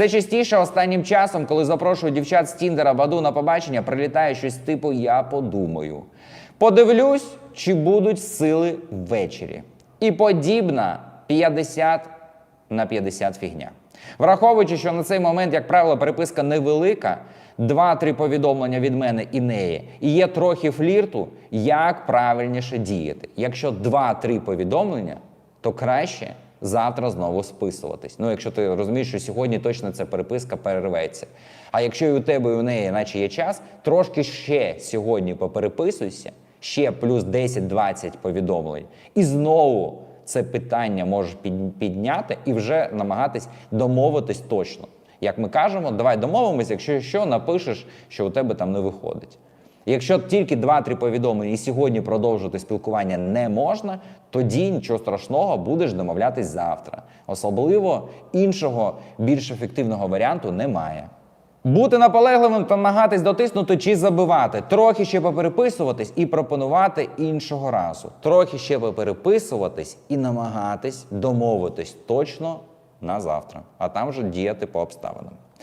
Все частіше останнім часом, коли запрошую дівчат з Тіндера Баду на побачення, прилітає щось типу Я подумаю. Подивлюсь, чи будуть сили ввечері. І подібна 50 на 50 фігня. Враховуючи, що на цей момент, як правило, переписка невелика, два-три повідомлення від мене і неї, і є трохи флірту, як правильніше діяти. Якщо два-три повідомлення, то краще завтра знову списуватись. Ну, якщо ти розумієш, що сьогодні точно ця переписка перерветься. А якщо і у тебе, і у неї, наче є час, трошки ще сьогодні попереписуйся, ще плюс 10-20 повідомлень, і знову це питання можеш підняти і вже намагатись домовитись точно. Як ми кажемо, давай домовимось, якщо що, напишеш, що у тебе там не виходить. Якщо тільки 2-3 повідомлення і сьогодні продовжувати спілкування не можна, тоді нічого страшного будеш домовлятись завтра. Особливо іншого більш ефективного варіанту немає. Бути наполегливим та намагатись дотиснути чи забивати, трохи ще попереписуватись і пропонувати іншого разу. Трохи ще попереписуватись і намагатись домовитись точно на завтра, а там вже діяти по обставинам.